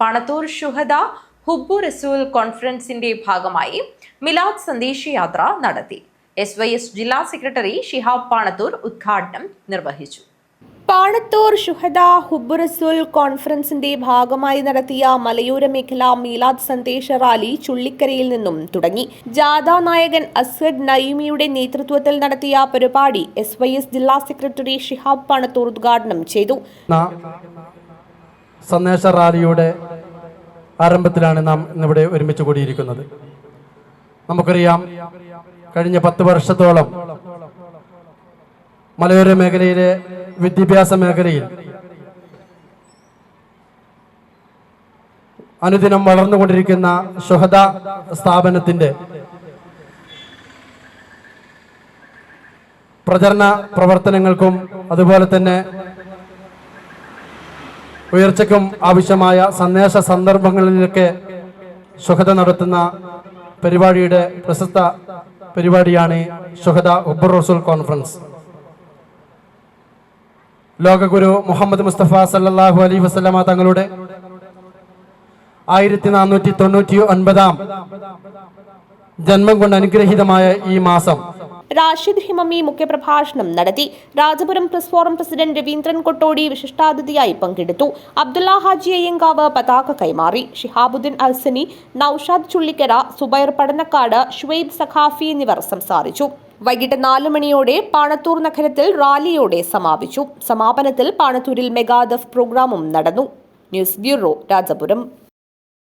പണത്തൂർ ഷുഹദ ഹുബ്ബു റസൂൽ കോൺഫറൻസിന്റെ ഭാഗമായി മിലാദ് സന്ദേശയാത്ര നടത്തി. എസ് വൈ എസ് ജില്ലാ സെക്രട്ടറി ഷിഹാബ് പാണത്തൂർ ഉദ്ഘാടനം നിർവഹിച്ചു. പാണത്തൂർ ഷുഹദ ഹുബുറസുൽ കോൺഫറൻസിന്റെ ഭാഗമായി നടത്തിയ മലയോര മേഖല മീലാദ് സന്ദേശ റാലി ചുള്ളിക്കരയിൽ നിന്നും തുടങ്ങി. ജാഥ നായകൻ അസദ് നയിമിയുടെ നേതൃത്വത്തിൽ നടത്തിയ പരിപാടി എസ് വൈ എസ് ജില്ലാ സെക്രട്ടറി ഷിഹാബ് പാണത്തൂർ ഉദ്ഘാടനം ചെയ്തു. സന്ദേശ റാലിയുടെ ആരംഭത്തിലാണ് നാം ഇന്നിവിടെ ഒരുമിച്ച് കൂടിയിരിക്കുന്നത്. നമുക്കറിയാം കഴിഞ്ഞ പത്ത് വർഷത്തോളം മലയോര മേഖലയിലെ വിദ്യാഭ്യാസ മേഖലയിൽ അനുദിനം വളർന്നുകൊണ്ടിരിക്കുന്ന ഷുഹദ സ്ഥാപനത്തിന്റെ പ്രചരണ പ്രവർത്തനങ്ങൾക്കും അതുപോലെ തന്നെ ഉയർച്ചയ്ക്കും ആവശ്യമായ സന്ദേശ സന്ദർഭങ്ങളിലൊക്കെ ഷുഹദ നടത്തുന്ന പരിപാടിയുടെ പ്രശസ്ത പരിപാടിയാണ് സുഹത ഉബർ കോൺഫറൻസ്. ലോകഗുരു മുഹമ്മദ് മുസ്തഫ സല്ലാഹു അലൈഹി വസല്ലമ തങ്ങളുടെ ആയിരത്തി നാനൂറ്റി തൊണ്ണൂറ്റി ഒൻപതാം ജന്മം കൊണ്ട് അനുഗ്രഹീതമായ ഈ മാസം റാഷിദ് ഹിമമി മുഖ്യപ്രഭാഷണം നടത്തി. Rajapuram press forum president Raveendran Kottodi വിശിഷ്ടാതിഥിയായി പങ്കെടുത്തു. അബ്ദുള്ള ഹാജി അയ്യങ്കാവ് പതാക കൈമാറി. ഷിഹാബുദ്ദീൻ അൽസനി നൌഷാദ് ചുള്ളിക്കര സുബൈർ പടനക്കാട് ഷുവൈബ് സഖാഫി എന്നിവർ സംസാരിച്ചു. വൈകിട്ട് നാല് മണിയോടെ പാണത്തൂർ നഗരത്തിൽ റാലിയോടെ സമാപിച്ചു. സമാപനത്തിൽ പാണത്തൂരിൽ മെഗാദഫ് പ്രോഗ്രാമും നടന്നു. News bureau Rajapuram.